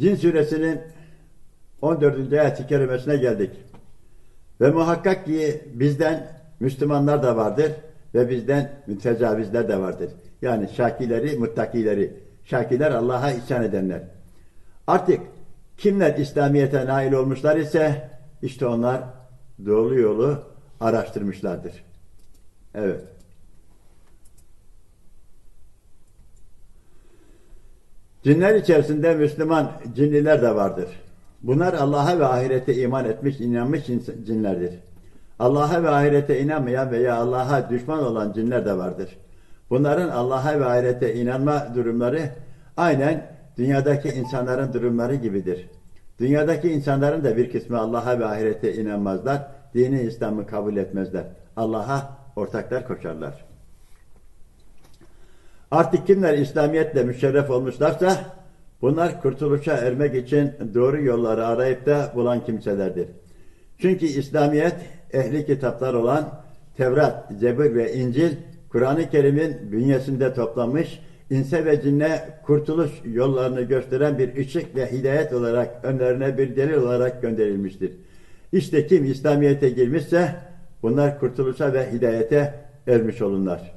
Cin suresinin 14. ayet-i kerimesine geldik. Ve muhakkak ki bizden Müslümanlar da vardır ve bizden mütecavizler de vardır. Yani şakileri, muttakileri. Şakiler Allah'a isyan edenler. Artık kimler İslamiyet'e nail olmuşlar ise işte onlar doğru yolu araştırmışlardır. Evet. Cinler içerisinde Müslüman cinliler de vardır. Bunlar Allah'a ve ahirete iman etmiş, inanmış cinlerdir. Allah'a ve ahirete inanmayan veya Allah'a düşman olan cinler de vardır. Bunların Allah'a ve ahirete inanma durumları aynen dünyadaki insanların durumları gibidir. Dünyadaki insanların da bir kısmı Allah'a ve ahirete inanmazlar, dini İslam'ı kabul etmezler. Allah'a ortaklar koşarlar. Artık kimler İslamiyetle müşerref olmuşlarsa bunlar kurtuluşa ermek için doğru yolları arayıp da bulan kimselerdir. Çünkü İslamiyet ehli kitaplar olan Tevrat, Zebur ve İncil Kur'an-ı Kerim'in bünyesinde toplanmış inse ve cinne kurtuluş yollarını gösteren bir ışık ve hidayet olarak önlerine bir delil olarak gönderilmiştir. İşte kim İslamiyet'e girmişse bunlar kurtuluşa ve hidayete ermiş olunlar.